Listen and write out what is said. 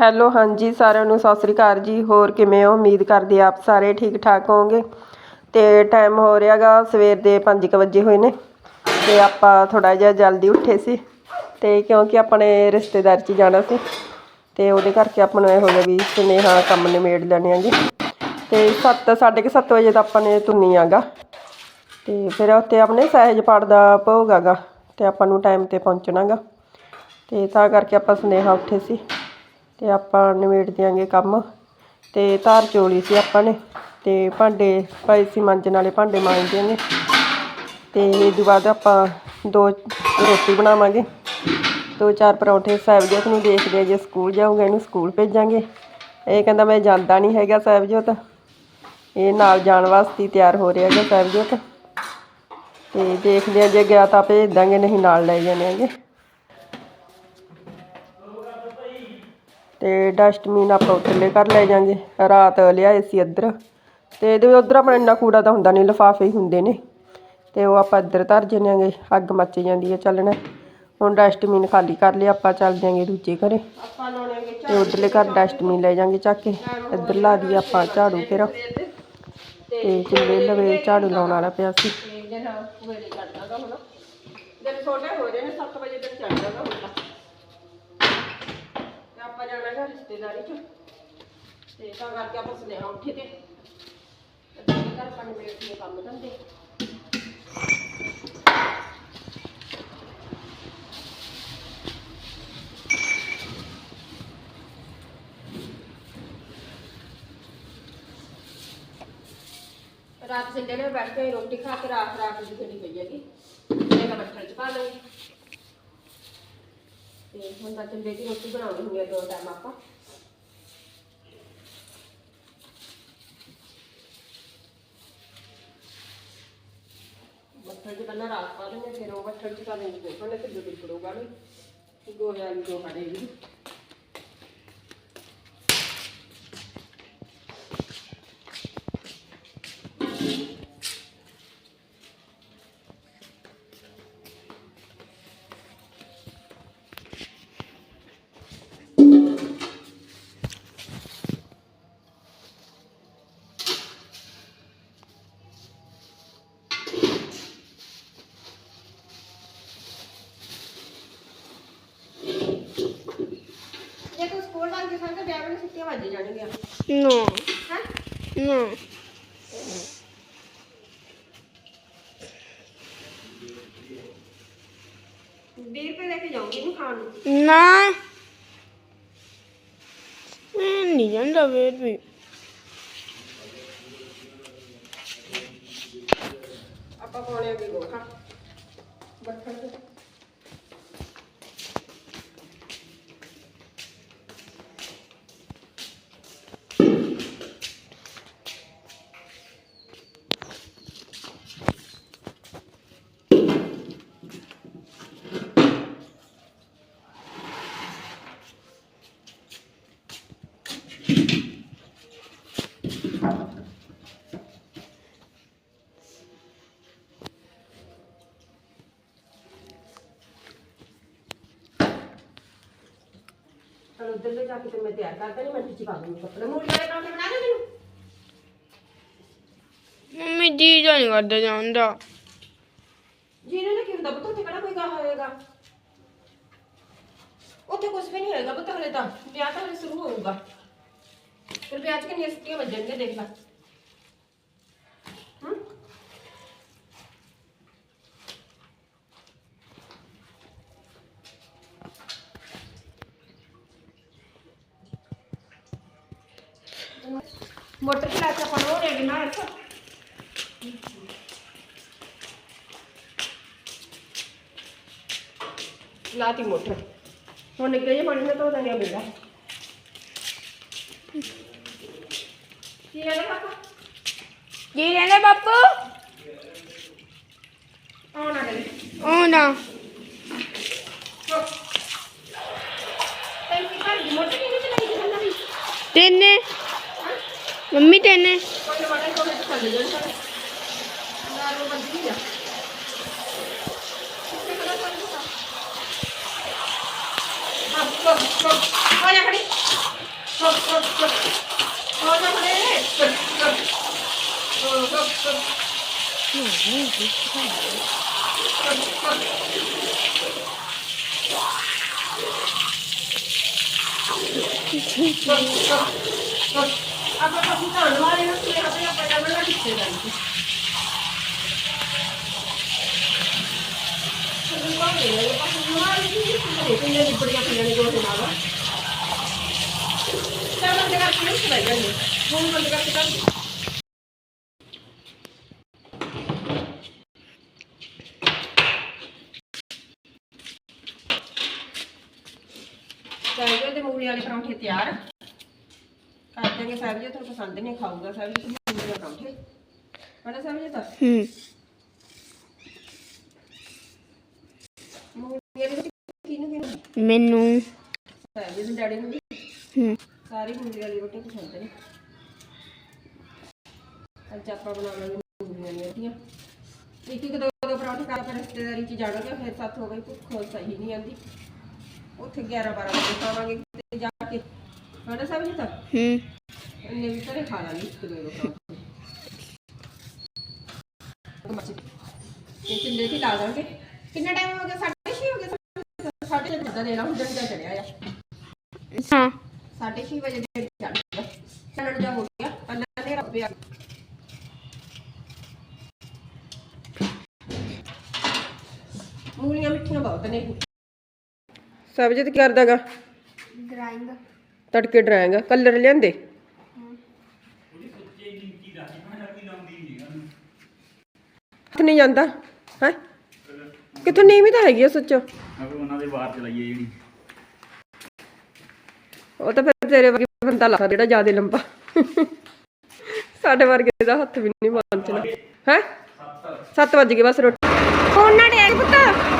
Hello, ਹਾਂਜੀ, ਸਾਰਿਆਂ ਨੂੰ ਸਤਿ ਸ੍ਰੀ ਅਕਾਲ ਜੀ। ਹੋਰ ਕਿਵੇਂ ਹੋ? ਉਮੀਦ ਕਰਦੇ ਆਪ ਸਾਰੇ ਠੀਕ ਠਾਕ ਹੋਵੋਗੇ। ਤੇ ਟਾਈਮ ਹੋ ਰਿਹਾਗਾ ਸਵੇਰ ਦੇ 5:00 ਵਜੇ ਹੋਏ ਨੇ। ਤੇ ਆਪਾਂ ਥੋੜਾ ਜਿਹਾ ਜਲਦੀ ਉੱਠੇ ਸੀ। ਤੇ ਕਿਉਂਕਿ ਆਪਣੇ ਰਿਸ਼ਤੇਦਾਰ 'ਚ ਜਾਣਾ ਸੀ। ਤੇ ਉਹਦੇ ਕਰਕੇ ਆਪਾਂ ਨੂੰ ਇਹ ਹੋ ਗਿਆ ਵੀ ਸੁਨੇਹਾ ਕੰਮ ਨਿਮੇੜ ਲੈਣੇ ਆਂਗੇ ਤੇ 7 7:30 ਵਜੇ ਤਾਂ ਆਪਾਂ ਨੇ ਤੁੰਨੀ ਆਗਾ ਤੇ ਫਿਰ ਉੱਥੇ ਆਪਣੇ ਸਹਿਜ ਪਾਠ ਦਾ ਭੋਗ ਹੈਗਾ ਤੇ ਆਪਾਂ ਨੂੰ ਟਾਈਮ ਤੇ ਪਹੁੰਚਣਾਗਾ ਤੇ ਤਾਂ ਕਰਕੇ ਆਪਾਂ ਸੁਨੇਹਾ ਉੱਠੇ ਸੀ। ਤੇ ਆਪਾਂ ਨਿਬੇੜ ਦਿਆਂਗੇ ਕੰਮ। ਤੇ ਧਾਰ ਚੋਲੀ ਸੀ ਆਪਾਂ ਨੇ, ਤੇ ਭਾਂਡੇ ਪਏ ਸੀ ਮਾਂਜਣ ਵਾਲੇ ਭਾਂਡੇ ਮਾਂਜ ਦਿਆਂਗੇ ਤੇ ਇਹ ਤੋਂ ਬਾਅਦ ਆਪਾਂ ਦੋ ਰੋਟੀ ਬਣਾਵਾਂਗੇ। ਦੋ ਚਾਰ ਪਰੌਂਠੇ ਸਾਹਿਬਜੋਤ ਨੂੰ ਦੇਖਦੇ ਆ ਜੇ ਸਕੂਲ ਜਾਊਗਾ, ਇਹਨੂੰ ਸਕੂਲ ਭੇਜਾਂਗੇ। ਇਹ ਕਹਿੰਦਾ ਮੈਂ ਜਾਂਦਾ ਨਹੀਂ ਹੈਗਾ ਸਾਹਿਬਜੋਤ। ਇਹ ਨਾਲ ਜਾਣ ਵਾਸਤੇ ਤਿਆਰ ਹੋ ਰਿਹਾ ਹੈਗਾ ਸਾਹਿਬਜੋਤ। ਤੇ ਦੇਖਦੇ ਆ ਜੇ ਗਿਆ ਤਾਂ ਭੇਜ ਦਾਂਗੇ, ਨਹੀਂ ਨਾਲ ਲੈ ਜਾਣੇ ਹੈਗੇ। ਤੇ ਡਸਟਬਿਨ ਆਪਾਂ ਉੱਤਲੇ ਕਰ ਲੈ ਜਾਾਂਗੇ। ਰਾਤ ਲਿਆਏ ਸੀ ਇੱਧਰ। ਤੇ ਇਹਦੇ ਉੱਧਰ ਆਪਣਾ ਇੰਨਾ ਕੂੜਾ ਤਾਂ ਹੁੰਦਾ ਨਹੀਂ ਲਿਫਾਫੇ ਹੀ ਹੁੰਦੇ ਨੇ। ਤੇ ਉਹ ਆਪਾਂ ਇੱਧਰ ਧਰ ਜਣਾਂਗੇ ਅੱਗ ਮੱਚ ਜਾਂਦੀ ਹੈ ਚੱਲਣਾ। ਹੁਣ ਡਸਟਬਿਨ ਖਾਲੀ ਕਰ ਲਿਆ, ਆਪਾਂ ਚੱਲ ਜਾਾਂਗੇ ਦੂਜੇ ਘਰੇ। ਤੇ ਉਧਰਲੇ ਘਰ ਡਸਟਬਿਨ ਲੈ ਜਾਾਂਗੇ ਚੱਕ ਕੇ। ਇੱਧਰ ਲਾ ਦੀ ਆਪਾਂ ਝਾੜੂ ਫਿਰ। ਤੇ ਚੁੱਲ੍ਹੇ ਲਵੇ, ਝਾੜੂ ਲਾਉਣ ਵਾਲਾ ਪਿਆ ਸੀ। ਦਿਨ ਛੋਟੇ ਹੋ ਰਹੇ ਨੇ 7 ਵਜੇ ਤੱਕ ਚੱਲ ਜਾਗਾ ਜਾਣਾ ਹੈ ਰਿਸ਼ਤੇਦਾਰੀ ਚ। ਤੇ ਤਾਂ ਕਰਕੇ ਆਪਾਂ ਸੁਨੇਹਾ ਉੱਠੇ ਤੇ। ਤੇ ਘਰ ਪੰਜ ਮਿੰਟ ਦੇ ਕੰਮ ਧੰਦੇ। ਰਾਤ ਸਿੰਡੇ ਨੇ ਬੈਠ ਕੇ ਰੋਟੀ ਖਾ ਕੇ ਰਾਤ ਰਾਤ ਦੀ ਖੜੀ ਪਈ ਹੈਗੀ। ਮੈਂ ਕਿਹਾ ਬੱਠਲ ਚ ਪਾ ਲਵਾਂਗੀ ਤੇ ਹੁਣ ਤਾਂ ਚੰਦੇ ਦੀ ਰੋਟੀ ਬਣਾਉਣੀ ਹੁੰਦੀ ਹੈ ਦੋ ਟਾਈਮ ਆਪਾਂ। ਬੱਠਲ ਚ ਪਹਿਲਾਂ ਰਾਤ ਪਾ ਦਿੰਦੇ ਫਿਰ ਉਹ ਬੱਠਲ ਚ ਪਾ ਦਿੰਦੇ ਦੇਖੋ ਨੇ ਤੇ ਦੁੱਧ ਪੜੂਗਾ ਨਹੀਂ ਗੋਹੇ ਵਾਲੀ ਗੋਹਾ ਦੇਗੀ ਜੇ ਛੁੱਟੀਆਂ ਵੱਜ ਜਾਣਗੀਆਂ। No, ਹੈ? no. ਵੀਹ ਰੁਪਏ ਲੈ ਕੇ ਜਾਊਂਗੀ ਇਹਨੂੰ ਖਾਣ ਨੂੰ। ਨਾ। ਮੈਂ ਨਹੀਂ ਜਾਂਦਾ ਫਿਰ ਵੀ। ਆਪਾਂ ਪਾਉਣੇ ਅੱਗੇ ਗੋਖਾ ਬੱਠਲ ਤੇ। ਉਧਰ ਲੈ ਜਾ ਕੇ ਤੇ ਮੈਂ ਤਿਆਰ ਕਰ ਦੇਣੀ ਮੈਂ ਟਿੱਚੀ ਪਾ ਦੂੰਗੀ ਕੱਪੜੇ। ਮੂਲ ਵਾਲੇ ਪਰੌਂਠੇ ਬਣਾ ਦੇ ਮੈਨੂੰ? ਮੰਮੀ ਜੀ ਜਾਂ ਨਹੀਂ ਕਰਦਾ ਜਾਂਦਾ। ਜੀਨੇ ਨੇ ਕੀ ਹੁੰਦਾ ਪੁੱਤ? ਉੱਥੇ ਕਿਹੜਾ ਕੋਈ ਗਾ ਹੋਏਗਾ? ਉੱਥੇ ਕੁਝ ਵੀ ਨਹੀਂ ਹੋਏਗਾ ਪੁੱਤ ਹਲੇ ਤਾਂ। ਵਿਆਹ ਤਾਂ ਹਲੇ ਸ਼ੁਰੂ ਹੋਊਗਾ। ਫਿਰ ਵਿਆਹ ਚ ਕਿੰਨੀਆਂ ਛੁੱਟੀਆਂ ਵੱਜਣਗੀਆਂ ਦੇਖ ਲੈ ਹਮ? ਮੋਟਰ ਚਲਾ ਕੇ ਆਪਾਂ ਨੂੰ ਰੈਡੀ ਨਾ ਰੱਖੋ ਲਾਤੀ ਮੋਟਰ ਹੁਣ ਨਿੱਕੇ ਜਿਹੇ ਪਾਣੀ ਨਾਲ ਧੋ ਦਾਂਗੇ ਬੇੜਾ ਕੀ ਹੈ ਪਾਪਾ ਜੀ ਕਹਿੰਦਾ ਬਾਪੂ? ਆਉਣਾ ਕਰੇ ਉਹ ਨਾ ਤੈਨੂੰ ਕੀ ਕਰ ਮੋਟਰ ਕਿਹਨੇ ਚਲਾਈ ਜੀ ਪਹਿਲਾਂ ਵੀ ਤੈਨੇ। ਮੰਮੀ ਤੈਨੇ। ਕੋਈ ਮਾੜਾ ਕੋਈ ਤਾਂ ਚੱਲ ਜਾਣ ਸਾਰੇ ਨਾ। ਰੋ ਬੰਦ ਨਹੀਂ ਜਾ 今日ね、できたんだよ。आप लोग अपनी तो हमारे यहाँ पे अपने अपने लगी चलेंगे। तो हमारे यहाँ पे हमारे यहाँ पे तो ये निपट गया फिर निकल के ना ਤੇ ਆਪਣੇ ਆਪਾਂ ਜਾਵਣਾ ਕਿੱਥੇ ਜਾਂਦੇ ਚਾਹੀਏ ਤੇ ਮੂਲੀ ਵਾਲੇ ਪਰੌਂਠੇ ਤਿਆਰ। ਕਰ ਦਾਂਗੇ ਸਾਹਿਬ ਜੀ ਤੁਹਾਨੂੰ ਪਸੰਦ ਨਹੀਂ ਖਾਊਗਾ ਸਾਹਿਬ ਜੀ ਮੂਲੀ ਵਾਲੇ ਪਰੌਂਠੇ। ਬਣਾ ਸਾਹਿਬ ਜੀ ਤਾਂ? ਹੂੰ। ਮੂਲੀ ਵਾਲੇ ਕਿਹਨੂੰ ਕਿਹਨੂੰ ਮੈਨੂੰ। ਸਾਹਿਬ ਜੀ ਦੇ ਡੈਡੀ ਨੂੰ ਹੂੰ। ਸਾਰੀ ਮੂਲੀ ਵਾਲੀ ਰੋਟੀ ਪਸੰਦ ਨੇ ਅੱਜ ਆਪਾਂ ਬਣਾਵਾਂਗੇ ਮੂਲੀਆਂ ਦੀਆਂ ਰੋਟੀਆਂ। ਇੱਕ ਇੱਕ ਦੋ ਦੋ ਪਰੌਂਠੇ ਖਾ ਕੇ ਰਿਸ਼ਤੇਦਾਰੀ ਚ ਜਾਣਾਂਗੇ ਫਿਰ ਸੱਤ ਹੋ ਗਈ ਭੁੱਖ ਸਹੀ ਨਹੀਂ ਆਂਦੀ। ਉੱਥੇ 11 12 ਵਜੇ ਖਾਵਾਂਗੇ ਕਿਤੇ ਜਾ ਕੇ। ਹਣਾ ਸਾਹਿਬ ਜੀ ਤਾਂ? ਹੂੰ। ਇੰਨੇ ਵੀ ਘਰੇ ਖਾ ਲਾਂਗੇ ਇੱਕ ਦੋ ਦੋ ਪਰੌਂਠੇ। ਮੱਛੀ ਇਹ ਚਿੰਦੇ ਤੇ ਲਾ ਦਾਂਗੇ? ਕਿੰਨਾ ਟਾਈਮ ਹੋ ਗਿਆ? ਸਾਢੇ ਛੇ ਹੋ ਗਿਆ ਸਾਢੇ ਛੇ ਦਾ ਦੇਣਾ ਹੁਣ ਦਿਨ ਦਾ ਚੜਿਆ ਆ। ਹਾਂ ਸਾਢੇ ਛੇ ਵਜੇ ਦੇ ਚੜ ਗਿਆ ਚੱਲਣ ਜਾ ਹੋ ਗਿਆ ਅੰਨਾ ਨੇ ਰੱਬਿਆ ਮੂਲੀਆਂ ਮਿੱਠੀਆਂ ਬਹੁਤ ਨੇ ਸਬਜ਼ੀ ਤੇ ਕਰਦਾਗਾ? ਡਰਾਇੰਗ ਤੜਕੇ ਡਰਾਏਗਾ ਕਲਰ ਲਿਆਂਦੇ? ਹੱਥ ਨਹੀਂ ਜਾਂਦਾ? ਹੈ? ਕਿੱਥੋਂ ਨੀਵੀਂ ਤਾਂ ਹੈਗੀ ਆ ਸੱਚੋ। ਉਹਨਾਂ ਦੇ ਵਾਰ ਚਲਾਈਏ ਜਿਹੜੀ। ਉਹ ਤਾਂ ਫਿਰ ਤੇਰੇ ਵਰਗੇ ਬੰਦਾ ਲਾ ਜਿਹੜਾ ਜ਼ਿਆਦਾ ਲੰਬਾ। ਸਾਡੇ ਵਰਗੇ ਦਾ ਹੱਥ ਵੀ ਨਹੀਂ ਪਹੁੰਚਣਾ ਹੈ? 7 ਵਜ ਗਏ, ਬਸ ਰੋਟੀ। ਫੋਨ ਨਾ ਪੁੱਤ।